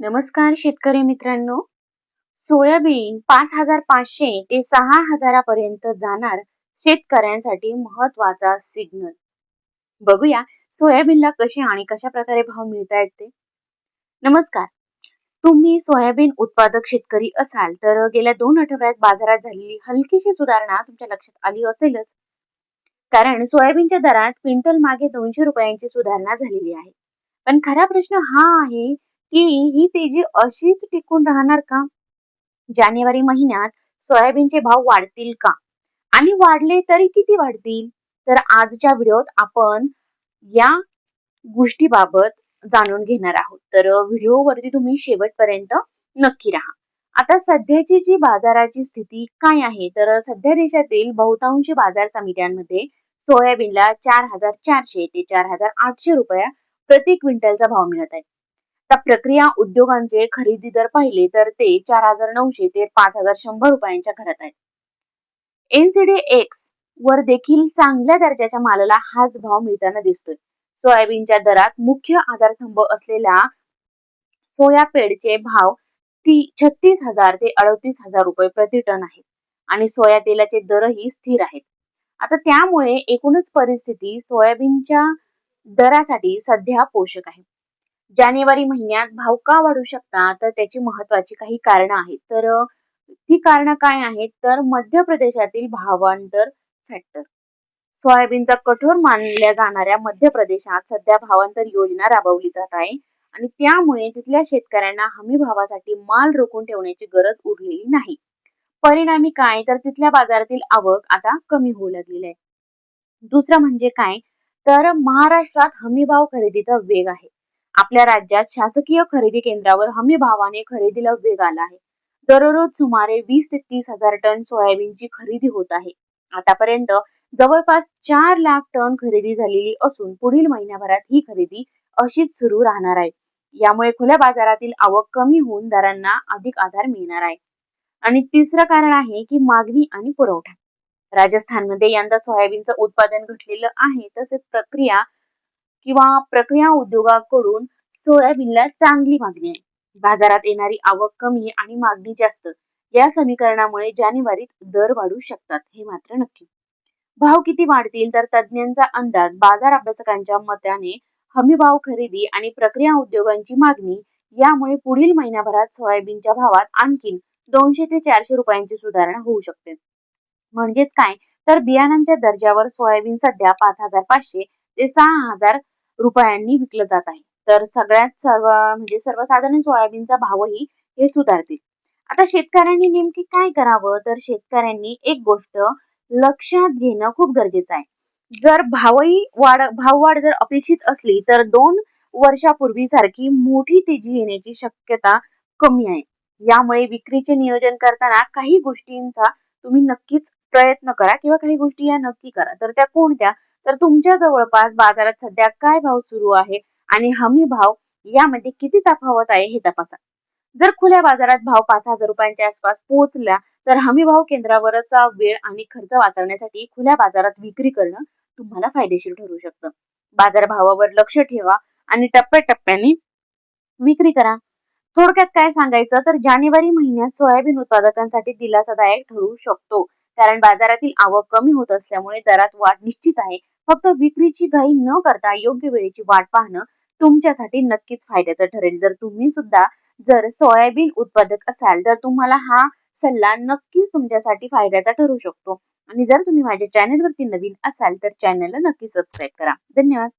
नमस्कार शेतकरी मित्रांनो. सोयाबीन पाच हजार पाचशे ते सहा हजारापर्यंत जाणार शेतकऱ्यांसाठी महत्त्वाचा सिग्नल बघूया सोयाबीनला कसे आणि कशा प्रकारे भाव मिळत आहेत ते. नमस्कार. तुम्ही सोयाबीन उत्पादक शेतकरी असाल तर गेल्या दोन आठवड्यात बाजारात झालेली हलकीशी सुधारणा तुमच्या लक्षात आली असेलच. कारण सोयाबीनच्या दरात क्विंटल मागे दोनशे रुपयांची सुधारणा झालेली आहे. पण खरा प्रश्न हा आहे की ही तेजी अशीच टिकून राहणार का? जानेवारी महिन्यात सोयाबीनचे भाव वाढतील का? आणि वाढले तरी किती वाढतील? तर आजच्या व्हिडिओत आपण या गोष्टीबाबत जाणून घेणार आहोत. तर व्हिडिओवरती तुम्ही शेवटपर्यंत नक्की राहा. आता सध्याची जी बाजाराची स्थिती काय आहे? तर सध्या देशातील बहुतांशी बाजार समित्यांमध्ये सोयाबीनला चार हजार चारशे ते चार हजार आठशे रुपया प्रति क्विंटलचा भाव मिळत आहे. तर प्रक्रिया उद्योगांचे खरेदी दर पाहिले तर ते चार हजार नऊशे ते पाच हजार शंभर रुपयांच्या घरात आहेत. एनसीडी एक्स वर देखील चांगल्या दर्जाच्या मालाला हाच भाव मिळताना दिसतोय. सोयाबीनच्या दरात मुख्य आधारस्तंभ असलेल्या सोया पेडचे भाव ती छत्तीस हजार ते अडतीस हजार रुपये प्रति टन आहेत आणि सोया तेलाचे दरही स्थिर आहेत. आता त्यामुळे एकूणच परिस्थिती सोयाबीनच्या दरासाठी सध्या पोषक आहे. जानेवारी महिन्यात भाव का वाढू शकतात तर त्याची महत्वाची काही कारण आहेत. तर ती कारण काय आहेत? तर मध्य प्रदेशातील भावांतर फॅक्टर सोयाबीनचा कठोर मानल्या जाणाऱ्या मध्य प्रदेशात सध्या भावांतर योजना राबवली जात आहे. आणि त्यामुळे तिथल्या शेतकऱ्यांना हमी भावासाठी माल रोखून ठेवण्याची गरज उरलेली नाही. परिणामी काय? तर तिथल्या बाजारातील आवक आता कमी होऊ लागलेली आहे. दुसरं म्हणजे काय? तर महाराष्ट्रात हमी भाव खरेदीचा वेग आहे. आपल्या राज्यात शासकीय खरेदी केंद्रावर हमी भावाने खरेदीला वेग आला आहे. दररोज सुमारे वीस ते तीस हजार टन सोयाबीनची खरेदी होत आहे. आतापर्यंत जवळपास चार लाख टन खरेदी झालेली असून पुढील महिन्याभरात ही खरेदी अशीच सुरू राहणार आहे. यामुळे खुल्या बाजारातील आवक कमी होऊन दरांना अधिक आधार मिळणार आहे. आणि तिसरं कारण आहे की मागणी आणि पुरवठा. राजस्थानमध्ये यंदा सोयाबीनचं उत्पादन घटलेलं आहे तसेच प्रक्रिया किंवा प्रक्रिया उद्योगाकडून सोयाबीनला चांगली मागणी आहे. बाजारात येणारी आवक कमी आणि मागणी जास्त या समीकरणामुळे जानेवारीत दर वाढू शकतात हे मात्र नक्की. भाव किती वाढतील तर तज्ज्ञांचा अंदाज बाजार अभ्यासकांच्या मताने हमी भाव खरेदी आणि प्रक्रिया उद्योगांची मागणी यामुळे पुढील महिन्याभरात सोयाबीनच्या भावात आणखी दोनशे ते चारशे रुपयांची सुधारणा होऊ शकते. म्हणजेच काय? तर बियाणांच्या दर्जावर सोयाबीन सध्या पाच हजार पाचशे ते सहा हजार रुपयांनी विकलं जात आहे. तर सगळ्यात सर्व म्हणजे सर्वसाधारण सोयाबीनचा भावही हे सुधारतील आता शेतकऱ्यांनी नेमकी काय करावं? तर शेतकऱ्यांनी एक गोष्ट लक्षात घेणं खूप गरजेचं आहे. जर भावही वाढ भाववाढ जर अपेक्षित असली तर दोन वर्षापूर्वी सारखी मोठी तेजी येण्याची शक्यता कमी आहे. यामुळे विक्रीचे नियोजन करताना काही गोष्टींचा तुम्ही नक्कीच प्रयत्न करा किंवा काही गोष्टी या नक्की करा. तर त्या कोणत्या? तर तुमच्या जवळपास बाजारात सध्या काय भाव सुरू आहे आणि हमी भाव यामध्ये किती तफावत आहे हे तपासा. जर खुल्या बाजारात भाव पाच हजार रुपयांच्या आसपास पोहोचला तर हमी भाव केंद्रावरचा वेळ आणि खर्च वाचवण्यासाठी खुल्या बाजारात विक्री करणं तुम्हाला फायदेशीर ठरू शकतं. बाजार भावावर लक्ष ठेवा आणि टप्प्याटप्प्याने विक्री करा. थोडक्यात काय सांगायचं तर जानेवारी महिन्यात सोयाबीन उत्पादकांसाठी दिलासादायक ठरू शकतो. कारण बाजारातील आवक कमी होत असल्यामुळे दरात वाढ निश्चित आहे. फक्त विक्रीची घाई न करता योग्य वेळेची वाट पाहणं तुमच्यासाठी नक्कीच फायद्याचं ठरेल. जर तुम्ही सुद्धा जर सोयाबीन उत्पादक असाल तर तुम्हाला हा सल्ला नक्कीच तुमच्यासाठी फायद्याचा ठरू शकतो. आणि जर तुम्ही माझ्या चॅनेलवरती नवीन असाल तर चॅनलला नक्की सबस्क्राईब करा. धन्यवाद.